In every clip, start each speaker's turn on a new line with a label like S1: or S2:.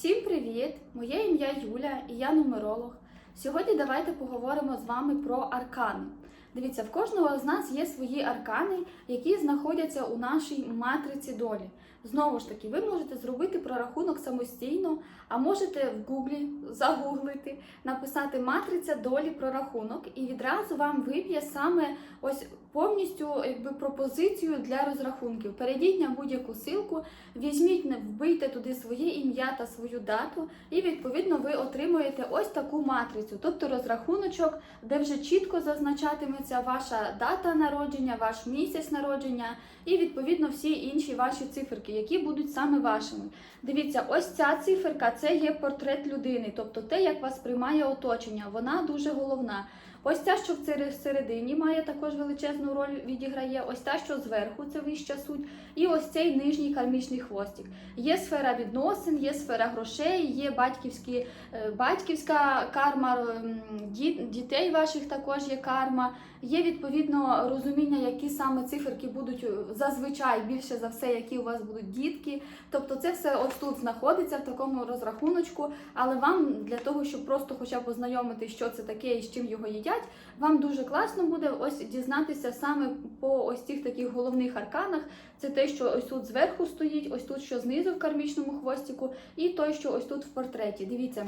S1: Всім привіт! Моє ім'я Юля і я нумеролог. Сьогодні давайте поговоримо з вами про аркани. Дивіться, в кожного з нас є свої аркани, які знаходяться у нашій матриці долі. Знову ж таки, ви можете зробити прорахунок самостійно, а можете в гуглі загуглити, написати матриця долі прорахунок, і відразу вам вип'є саме ось повністю якби пропозицію для розрахунків. Перейдіть на будь-яку силку, візьміть, вбийте туди своє ім'я та свою дату, і відповідно ви отримуєте ось таку матрицю, тобто розрахуночок, де вже чітко зазначатиметься ваша дата народження, ваш місяць народження і відповідно всі інші ваші циферки, які будуть саме вашими. Дивіться, ось ця циферка це є портрет людини, тобто те, як вас приймає оточення, вона дуже головна. Ось ця, що в середині має також величезну роль відіграє. Ось та, що зверху, це вища суть, і ось цей нижній кармічний хвостик. Є сфера відносин, є сфера грошей, є батьківські, е, батьківська карма, дітей ваших також є карма. Є відповідно розуміння, які саме циферки будуть е, зазвичай більше за все, які у вас будуть дітки. Тобто це все ось тут знаходиться в такому розрахуночку, але вам для того, щоб просто хоча б ознайомити, що це таке і з чим його їдять, вам дуже класно буде ось дізнатися саме по ось цих таких головних арканах. Це те, що ось тут зверху стоїть, ось тут, що знизу в кармічному хвостику, і той, що ось тут в портреті. Дивіться.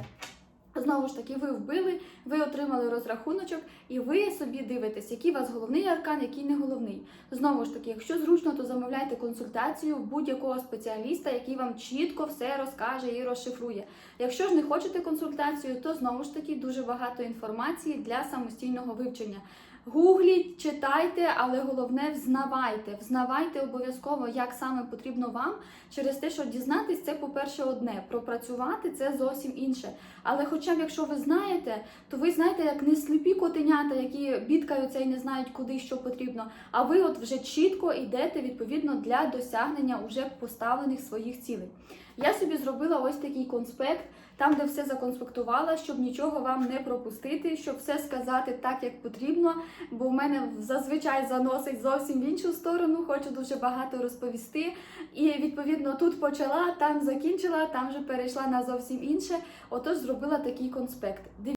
S1: Знову ж таки, ви вбили, ви отримали розрахуночок, і ви собі дивитесь, який у вас головний аркан, який не головний. Знову ж таки, якщо зручно, то замовляйте консультацію будь-якого спеціаліста, який вам чітко все розкаже і розшифрує. Якщо ж не хочете консультацію, то знову ж таки дуже багато інформації для самостійного вивчення. Гугліть, читайте, але головне взнавайте. Взнавайте обов'язково, як саме потрібно вам, через те, що дізнатись, це, по-перше, одне. Пропрацювати це зовсім інше. Але хоча б якщо ви знаєте, то ви знаєте, як не сліпі котенята, які бідкаються і не знають, куди що потрібно. А ви от вже чітко йдете відповідно для досягнення уже поставлених своїх цілей. Я собі зробила ось такий конспект, там, де все законспектувала, щоб нічого вам не пропустити, щоб все сказати так, як потрібно. Бо в мене зазвичай заносить зовсім в іншу сторону, хочу дуже багато розповісти. І відповідно тут почала, там закінчила, там вже перейшла на зовсім інше. Отож, зробила такий конспект.